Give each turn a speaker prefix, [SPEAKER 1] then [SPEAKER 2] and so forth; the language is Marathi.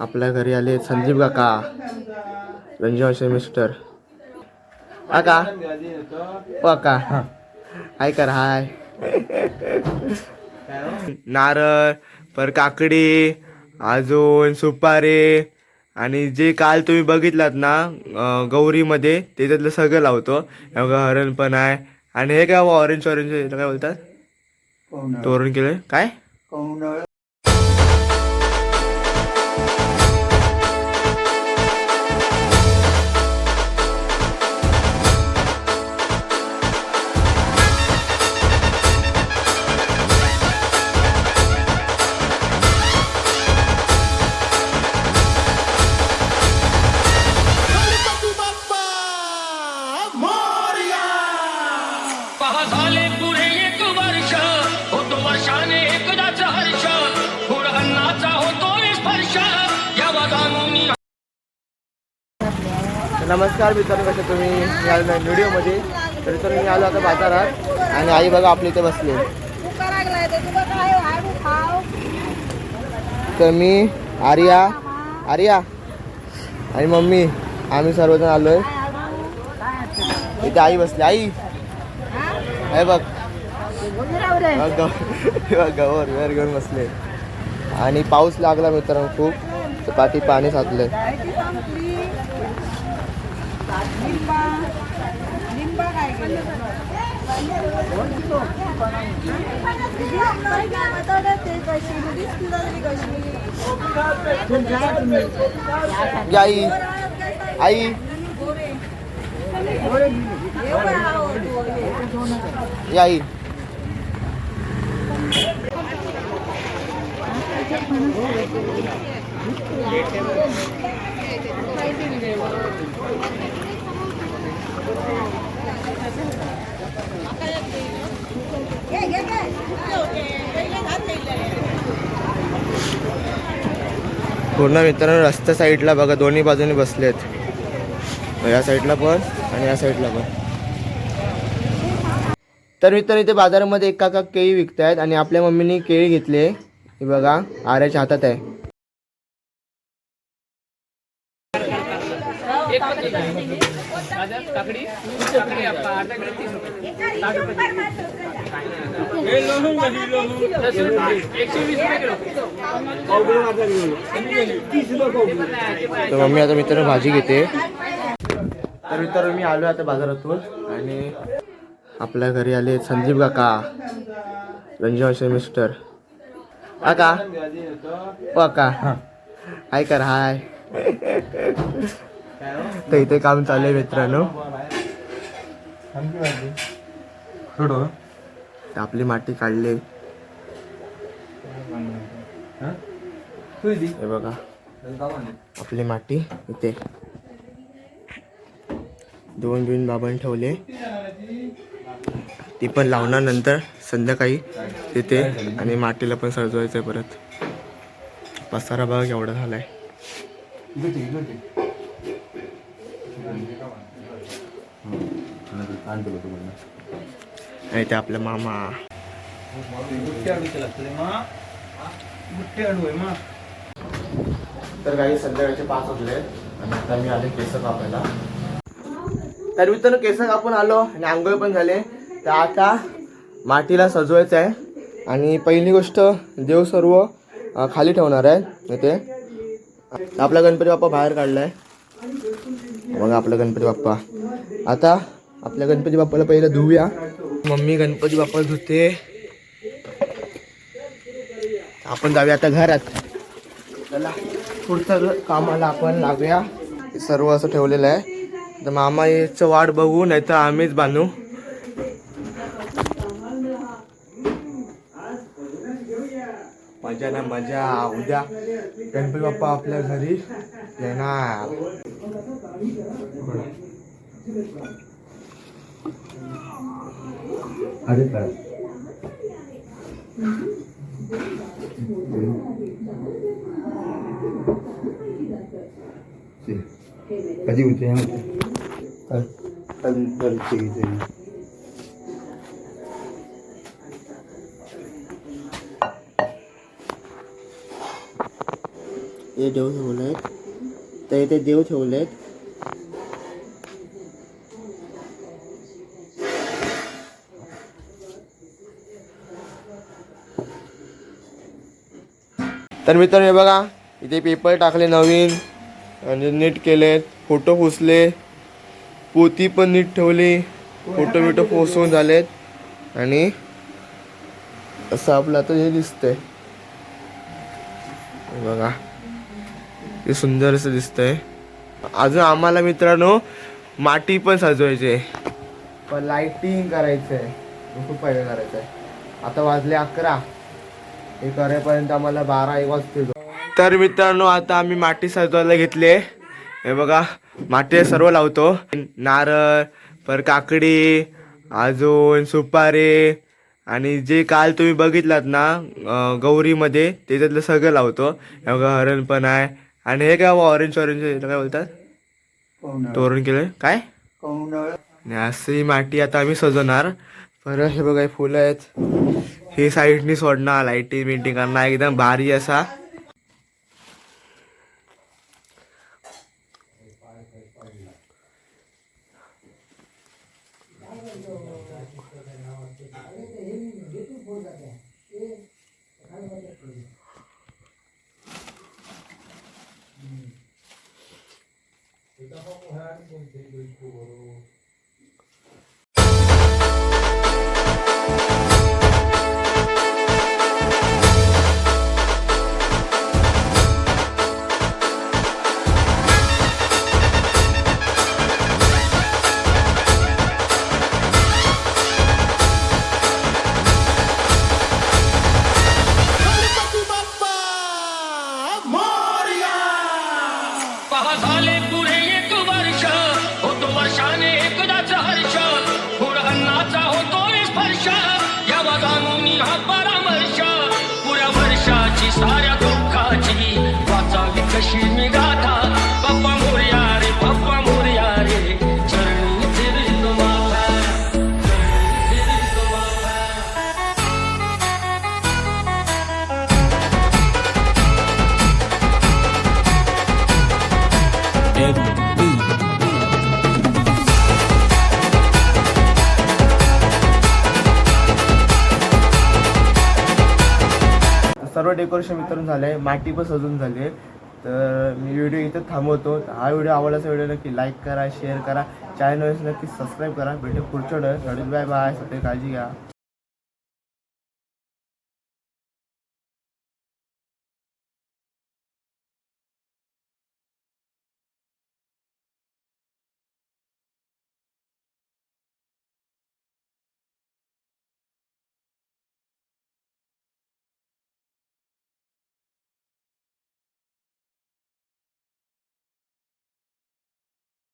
[SPEAKER 1] आपल्या घरी आले संदीप काका रंजन मिस्टर. काका ओ काका हाय कर हाय. नारळ पर काकडी अजून सुपारी आणि जे काल तुम्ही बघितलात ना गौरीमध्ये त्याच्यातलं सगळं लावतो. हरण पण आहे. आणि हे काय ऑरेंज ऑरेंज काय बोलतात? तोरण केलंय. काय? नमस्कार मित्रांनो कसे तुम्ही? या व्हिडिओमध्ये. तरी तर मी आलो आता बाजारात आणि आई बघा आपल्या इथे बसले
[SPEAKER 2] तर
[SPEAKER 1] मी आर्या आर्या आणि मम्मी आम्ही सर्वजण आलो आहे इथे आई बसली. आई हे बघ. गवर वेर घेऊन बसले आणि पाऊस लागला मित्रांनो खूप. तर पाठी पाणी साचलंय.
[SPEAKER 2] लाईटी संपली लिंबा लिंबा काय
[SPEAKER 1] या आई आई या आई पूर्ण मित्रांनो रस्त्या साईडला बघा दोन्ही बाजूने आहेत या साईडला पण आणि या साईडला पण. तर मित्रांनो इथे बाजारामध्ये एक काका केळी आहेत आणि आपल्या मम्मीने केळी घेतली हे बघा आऱ्याच्या हातात आहे. तर मम्मी आता मित्र भाजी घेते. तर मित्र मी आलो आता बाजारातून आणि आपल्या घरी आले संदीप काका रंजन मिस्टर. अका ओ काका हाय कर हाय. तर इथे काम चालू आहे मित्रांनो. तर आपली माती काढली. हे? बघा. आपली माती इथे. दोन बिन बाबांनी ठेवले. ती पण लावणार नंतर संध्याकाळी तिथे. आणि मातीला पण सजवायचं आहे परत. पसारा बघा केवढा झालाय आणि ते आपला मामा. तर काही संध्याकाळचे पाच वाजले आणि आता मी आले केस कापायला. तर मित्रांनो केस कापून आलो आणि आंघोळ पण झाले. तर आता मातीला सजवायचं आहे. आणि पहिली गोष्ट देव सर्व खाली ठेवणार आहे इथे. आपला गणपती बाप्पा बाहेर काढलाय. बघा आपला गणपती बाप्पा. आता आपल्या गणपती बाप्पाला पहिलं धुवूया मम्मी गणपती बाप्पा धुते. आपण जाऊया आता घरात. चला पुढचं कामाला आपण लागूया. सर्व असं ठेवलेलं आहे. तर मामाचं वाट बघू नाही तर आम्हीच बांधू. मजा ना मजा उद्या गणपती बाप्पा आपल्या घरी येणार.
[SPEAKER 3] कधी होते कधी
[SPEAKER 1] हे देव ठेवलेत तर इथे देव ठेवलेत तर मित्र हे बघा इथे पेपर टाकले नवीन आणि नीट केलेत फोटो पुसले पोती पण नीट ठेवली फोटो बिटो पोसून झालेत आणि असं आपलं आता हे दिसतंय. हे बघा ते सुंदर असं दिसतंय. अजून आम्हाला मित्रांनो माटी पण सजवायची पण लाइटिंग करायचंय खूप पहिले करायचंय. आता वाजले अकरा. हे करेपर्यंत आम्हाला बारा एक वाजतील. तर मित्रांनो आता आम्ही माती सजवायला घेतली हे बघा माती सर्व लावतो. नारळ पर काकडी अजून सुपारी आणि जे काल तुम्ही बघितलात ना गौरीमध्ये त्याच्यातलं सगळं लावतो. हे बघा हरण पण आहे. आणि हे काय ऑरेंज ऑरेंज काय बोलतात? तोरण केलं काय? आणि अशी माती आता आम्ही सजवणार. परत हे बघा हे फुलं आहेत. हे साईडनी सोडणार लाईटिंग बिटिंग करणार एकदम भारी असा.
[SPEAKER 4] पहा झाले पुढे एक वर्ष. होतो वर्षाने एकदाच हर्ष. गुड अन्नाचा होतो स्पर्श. या जाणून हा
[SPEAKER 1] सर्व डेकोरेशन मित्रांनो झालंय. माती पण सजून झाली आहे. तर मी व्हिडिओ इथं थांबवतो. हा व्हिडिओ आवडल्याचा व्हिडिओ नक्की लाईक करा शेअर करा. चॅनल नक्की सबस्क्राईब करा. भेटू पुढच्या व्हिडिओ बाय बाय सगळे काळजी घ्या.